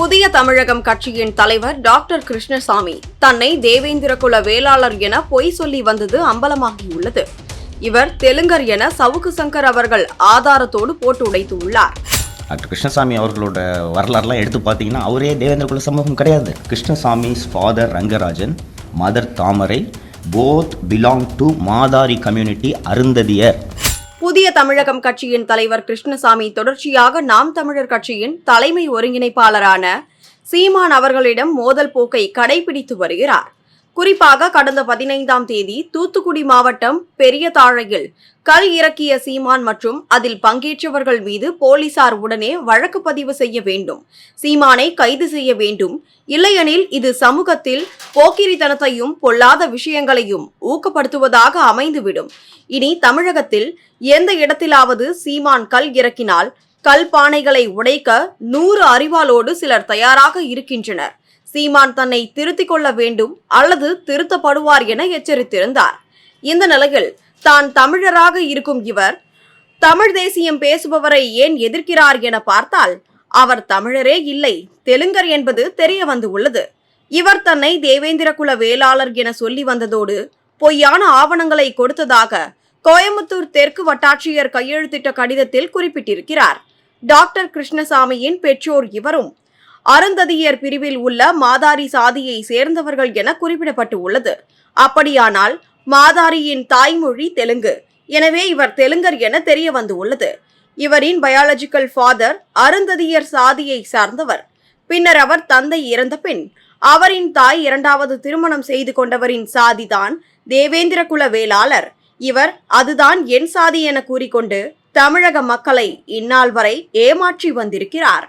புதிய தமிழகம் கட்சியின் தலைவர் டாக்டர் கிருஷ்ணசாமி தன்னை தேவேந்திர குல வேளாளர் என பொய் சொல்லி வந்தது அம்பலமாகியுள்ளது. இவர் தெலுங்கர் என சவுக்கு சங்கர் அவர்கள் ஆதாரத்தோடு போட்டு உடைத்துள்ளார். டாக்டர் கிருஷ்ணசாமி அவர்களோட வரலாறுலாம் எடுத்து பார்த்தீங்கன்னா அவரே தேவேந்திர குல சமூகம் கிடையாது. Krishnasamy's father Rangarajan mother Thamarai both belong to Madari community Arunthathiyar. Puthiya Tamilagam கட்சியின் தலைவர் கிருஷ்ணசாமி தொடர்ச்சியாக நாம் தமிழர் கட்சியின் தலைமை ஒருங்கிணைப்பாளரான சீமான் அவர்களிடம் மோதல் போக்கை கடைபிடித்து வருகிறார். குறிப்பாக கடந்த பதினைந்தாம் தேதி தூத்துக்குடி மாவட்டம் பெரிய தாழையில் கல் இறக்கிய சீமான் மற்றும் அதில் பங்கேற்றவர்கள் மீது போலீசார் உடனே வழக்கு பதிவு செய்ய வேண்டும். சீமானை கைது செய்ய வேண்டும். இல்லையெனில் இது சமூகத்தில் போக்கிரித்தனத்தையும் பொல்லாத விஷயங்களையும் ஊக்கப்படுத்துவதாக அமைந்துவிடும். இனி தமிழகத்தில் எந்த இடத்திலாவது சீமான் கல் இறக்கினால் கல் பானைகளை உடைக்க நூறு அறிவாளோடு சிலர் தயாராக இருக்கின்றனர். சீமான் தன்னை திருத்திக் கொள்ள வேண்டும் அல்லது திருத்தப்படுவார் என எச்சரித்திருந்தார். இந்த நிலையில் தான் தமிழராக இருக்கும் இவர் தமிழ் தேசியம் பேசுபவரை ஏன் எதிர்க்கிறார் என பார்த்தால் அவர் தமிழரே இல்லை தெலுங்கர் என்பது தெரிய வந்து உள்ளது. இவர் தன்னை தேவேந்திர குல வேளாளர் என சொல்லி வந்ததோடு பொய்யான ஆவணங்களை கொடுத்ததாக கோயம்புத்தூர் தெற்கு வட்டாட்சியர் கையெழுத்திட்ட கடிதத்தில் குறிப்பிட்டிருக்கிறார். டாக்டர் கிருஷ்ணசாமியின் பெற்றோர் இவரும் அருந்ததியர் பிரிவில் உள்ள மாதாரி சாதியை சேர்ந்தவர்கள் என குறிப்பிடப்பட்டு உள்ளது அப்படியானால் மாதாரியின் தாய்மொழி தெலுங்கு. எனவே இவர் தெலுங்கர் என தெரிய வந்து உள்ளது இவரின் பயாலஜிக்கல் ஃபாதர் அருந்ததியர் சாதியை சார்ந்தவர். பின்னர் அவர் தந்தை இறந்த பின் அவரின் தாய் இரண்டாவது திருமணம் செய்து கொண்டவரின் சாதிதான் தேவேந்திர குல வேளாளர் இவர் அதுதான் என் சாதி என கூறிக்கொண்டு தமிழக மக்களை இந்நாள் வரை ஏமாற்றி வந்திருக்கிறார்.